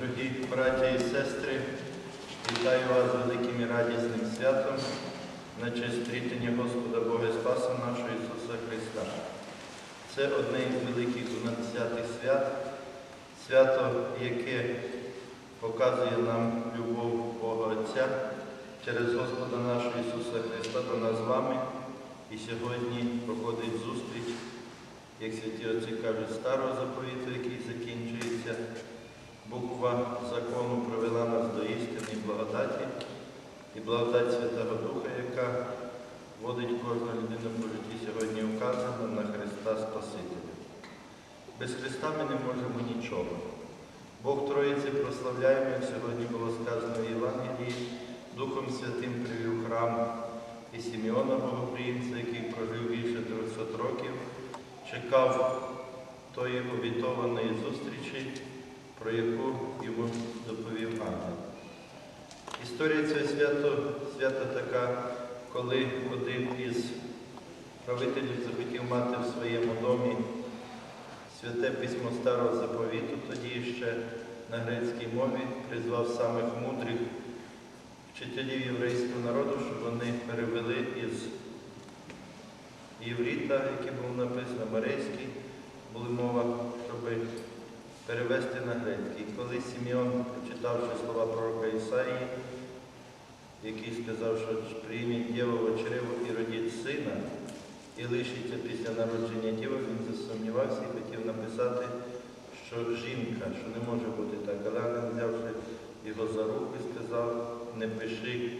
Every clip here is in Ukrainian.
Дорогі браті і сестри, вітаю вас з великим і радісним святом на честь стрітення Господа Бога Спаса нашого Ісуса Христа. Це одне із великих 12 свят, свято, яке показує нам любов Бога Отця через Господа нашого Ісуса Христа до нас з вами. І сьогодні проходить зустріч, як святі отці кажуть, старого заповіту, який закінчується. Буква закону привела нас до істини благодаті, і благодать Святого Духа, яка водить кожну людину по житті сьогодні вказана на Христа Спасителя. Без Христа ми не можемо нічого. Бог Троїці прославляємо, як сьогодні було сказано в Євангелії, Духом Святим привів храм і Сімеона Богоприємця, який прожив більше 300 років, чекав тої обітованої зустрічі, про яку йому доповів ангел. Історія цього свято, свята така, коли один із правителів захотів мати в своєму домі святе письмо старого заповіту, тоді ще на грецькій мові призвав самих мудрих вчителів єврейського народу, щоб вони перевели із євріта, який був написано марейський, була мова, щоб перевести на грецький. Коли Сімеон, прочитавши слова пророка Ісаї, який сказав, що прийміть дєву в чрево і родіть сина, і лишиться після народження діва, він засумнівався і хотів написати, що жінка, що не може бути так. Але ангел, взявши його за руку, сказав, не пиши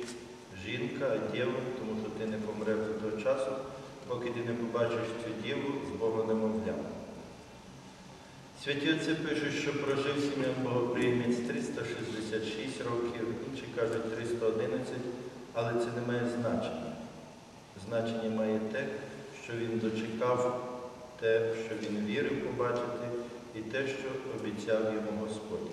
жінка, а дєва, тому що ти не помреш до того часу, поки ти не побачиш цю діву з Бога немовля. Святі отці пишуть, що прожив Сім'ян Богоприємець 366 років, інші кажуть 311, але це не має значення. Значення має те, що він дочекав те, що він вірив побачити, і те, що обіцяв йому Господь.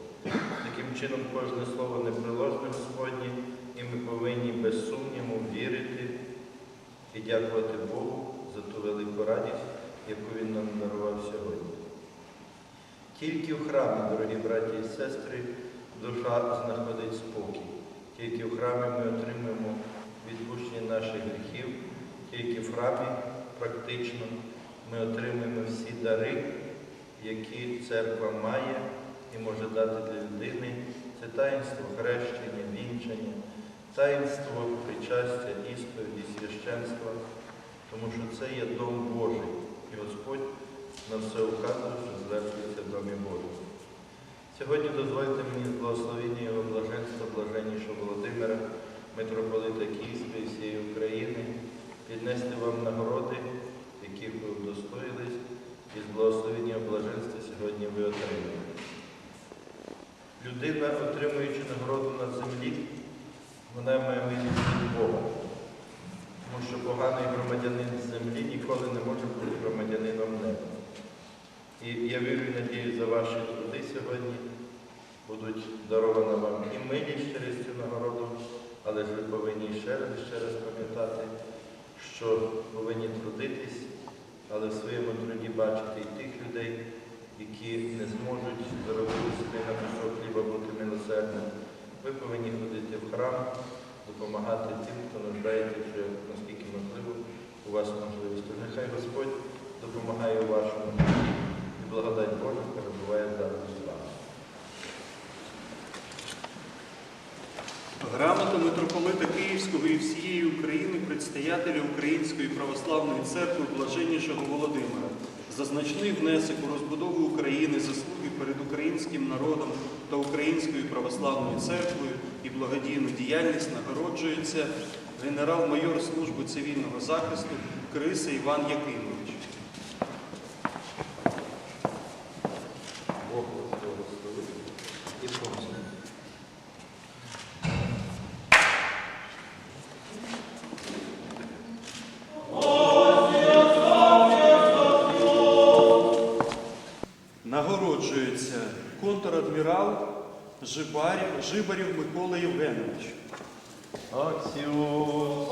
Таким чином, кожне слово неприложне Господнє, і ми повинні без сумніву вірити і дякувати Богу за ту велику радість, яку Він нам дарував сьогодні. Тільки в храмі, дорогі браті і сестри, душа знаходить спокій. Тільки в храмі ми отримуємо відпущення наших гріхів, тільки в храмі практично ми отримуємо всі дари, які церква має і може дати для людини. Це таїнство хрещення, вінчання, таїнство причастя, ісповіді, священства, тому що це є дом Божий. І Господь на все указує, що звершується в домі Божому. Сьогодні дозвольте мені з благословення Його блаженства, блаженнішого Володимира, митрополита Київської всієї України, піднести вам нагороди, яких ви удостоїлись, і з благословення блаженства сьогодні ви отримаєте. Людина, отримуючи нагороду на землі, вона має милість від Бога. Тому що поганий громадянин землі ніколи не може бути громадянином неба. І я вірю і надію за ваші труди сьогодні будуть дарована вам і милість через цю нагороду, але ж ви повинні ще раз ще раз пам'ятати, що повинні трудитись, але в своєму труді бачити і тих людей, які не зможуть заробити собі на кусок хліба бути милосердним. Ви повинні ходити в храм, допомагати тим, хто нуждається, що наскільки можливо у вас можливість. Нехай Господь допомагає у вашому житті благодать Божа перебуває завжди з вами. Грамота митрополита Київського і всієї України, предстоятеля Української православної церкви Блаженнішого Володимира, за значний внесок у розбудову України, заслуги перед українським народом та Українською православною церквою і благодійну діяльність нагороджується генерал-майор служби цивільного захисту Криса Іван Якимович. Жибарів, Жибарів Микола Євгенович. Аксіос!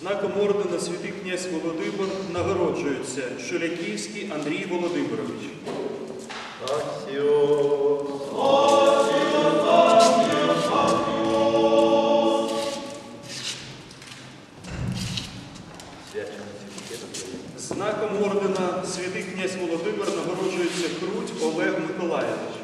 Знаком князь Володимир нагороджується Шуляківський Андрій Володимирович. Аксіос. Знаком ордена святий князь Володимир нагороджується Круть Олег Миколаєвич.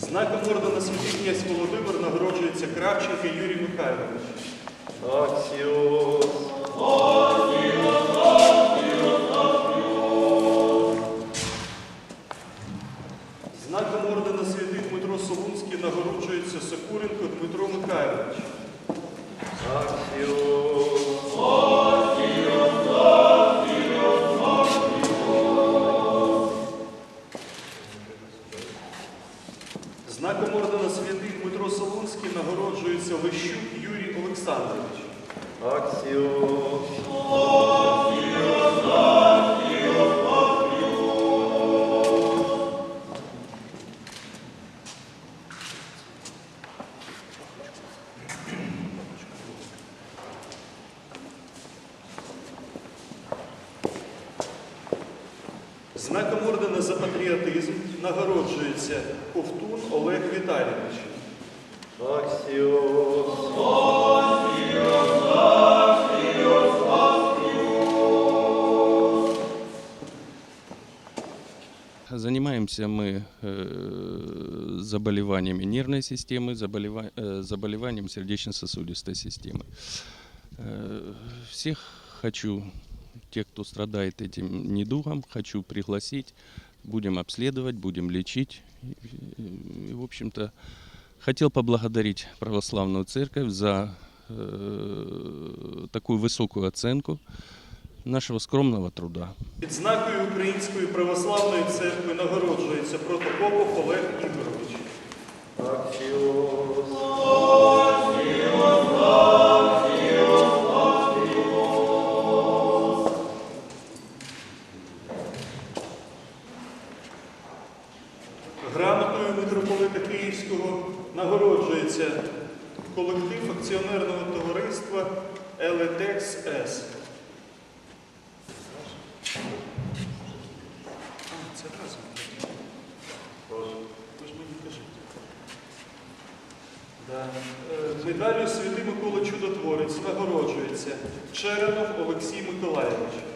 Знаком ордена святий князь Володимир нагороджується Кравченко Юрій Михайлович. Аксіос. Знаком Дмитро Солунський нагороджується Сокуренко Дмитро Михайлович. Знаком ордена святий Дмитро Солунський нагороджується Лещук Юрій Олександрович. Аксіос. Знаком ордена за патріотизм нагороджується Ковтун Олег Віталійович. Аксіос. Занимаемся мы э, заболеваниями нервной системы, заболева- э, заболеванием сердечно-сосудистой системы. Э, всех хочу, тех, кто страдает этим недугом, хочу пригласить. Будем обследовать, будем лечить. И, и, в общем-то, хотел поблагодарить православную церковь за э, такую высокую оценку нашего скромного труда. Відзнакою Української православної церкви нагороджується Протопопов Олег Ігорович. Аксіос. Грамотою Київського нагороджується колектив акціонерного товариства Елетекс С. Це. Ви ж мені кажіть. Да. Е, Медаллю Святий Микола Чудотворець нагороджується Черенов Олексій Миколаєвич.